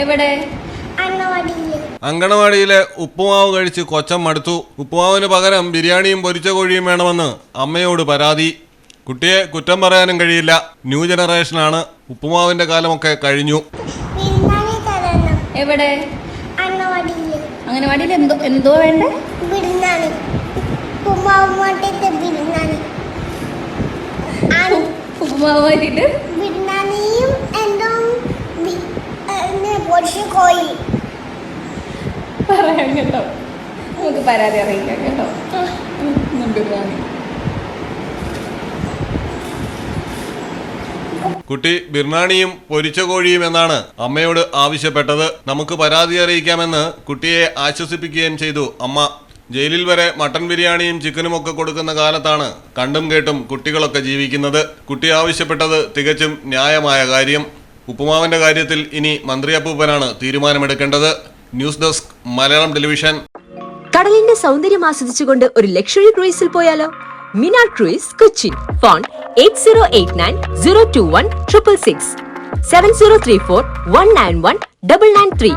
എവിടെ? അങ്കണവാടിയിലെ ഉപ്പുമാവ് കഴിച്ച് കൊച്ചം മടുത്തു. ഉപ്പുമാവിന് പകരം ബിരിയാണിയും പൊരിച്ച കോഴിയും വേണമെന്ന് അമ്മയോട് പരാതി. കുട്ടിയെ കുറ്റം പറയാനും കഴിയില്ല. ന്യൂ ജനറേഷനാണ്. ഉപ്പുമാവിന്റെ കാലമൊക്കെ കഴിഞ്ഞു. എവിടെ? അംഗനവാടിയിൽ എന്തോ എന്തോ വേണ്ടേ? ഉപ്പുമാവ് മാട്ടിട്ട് ബിരിയാണി ആണ് ഉപ്പുമാവ് മാറ്റിയിട്ട് ബിരിയാണിയും എന്തോ ബി- കോഴി പറയാം കേട്ടോ. നമുക്ക് പരാതി അറിയില്ല കേട്ടോ. കുട്ടി ബിർണാണിയും പൊരിച്ച കോഴിയും എന്നാണ് അമ്മയോട് ആവശ്യപ്പെട്ടത്. നമുക്ക് പരാതി അറിയിക്കാമെന്ന് കുട്ടിയെ ആശ്വസിപ്പിക്കുകയും ചെയ്തു അമ്മ. ജയിലിൽ വരെ മട്ടൺ ബിരിയാണിയും ചിക്കനും ഒക്കെ കൊടുക്കുന്ന കാലത്താണ് കണ്ടും കേട്ടും കുട്ടികളൊക്കെ ജീവിക്കുന്നത്. കുട്ടി ആവശ്യപ്പെട്ടത് തികച്ചും ന്യായമായ കാര്യം. ഉപ്പുമാവിന്റെ കാര്യത്തിൽ ഇനി മന്ത്രി അപ്പൂപ്പനാണ് തീരുമാനമെടുക്കേണ്ടത്. News desk Malayalam television. കടലിന്റെ സൗന്ദര്യം ആസ്വദിച്ചുകൊണ്ട് ഒരു ലക്ഷറി ക്രൂയിസിൽ പോയാലോ? Minar cruise Kochi. Phone eight zero eight nine zero two one triple six. Seven zero three four one nine one double nine three.